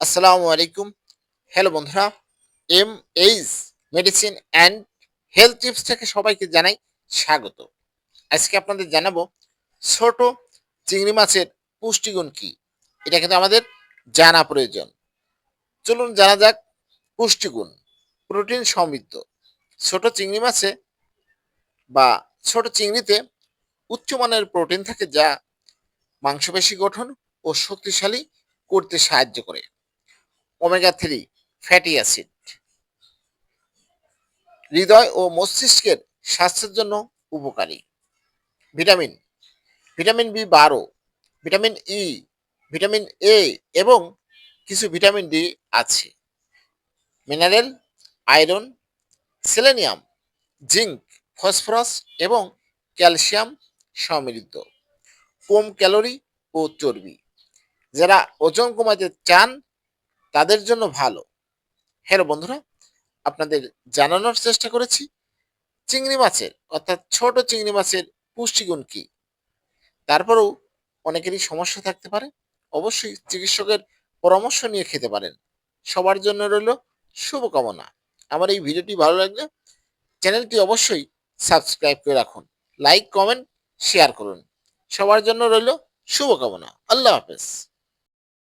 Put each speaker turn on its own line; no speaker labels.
আসসালামু আলাইকুম। হ্যালো বন্ধুরা M H medicine and health tips থেকে সবাইকে জানাই স্বাগত। আজকে আপনাদের জানাব ছোট চিংড়ি মাছের পুষ্টিগুণ কি? এটা কিন্তু আমাদের জানা প্রয়োজন। চলুন জানা যাক পুষ্টিগুণ, প্রোটিন সমৃদ্ধ। ছোট চিংড়ি মাছে বা ছোট চিংড়িতে উচ্চমানের প্রোটিন থাকে যা মাংসপেশি গঠন ও শক্তিশালী করতে সাহায্য করে। Omega three fatty acid. হৃদয় ও মস্তিষ্কের স্বাস্থ্যের জন্য উপকারী। ভিটামিন ভিটামিন বি বারো, ভিটামিন ই, ভিটামিন এ এবং কিছু ভিটামিন ডি আছে। Mineral, iron, selenium, zinc, phosphorus এবং ক্যালসিয়াম সমৃদ্ধ। কম ক্যালোরি ও চর্বি। যারা ওজন কমাতে চান তাদের জন্য ভালো। হ্যালো বন্ধুরা, আপনাদের জানানোর চেষ্টা করেছি, চিংড়ি মাছের, অর্থাৎ ছোট চিংড়ি মাছের পুষ্টিগুণ কি? তারপরেও অনেকেরই সমস্যা থাকতে পারে, অবশ্যই চিকিৎসকের পরামর্শ নিয়ে খেতে পারেন। সবার জন্য রইল শুভকামনা। আমার এই ভিডিওটি ভালো লাগলে চ্যানেলটি অবশ্যই সাবস্ক্রাইব করে রাখুন, লাইক, কমেন্ট, শেয়ার করুন। সবার জন্য রইল শুভকামনা। আল্লাহ হাফেজ।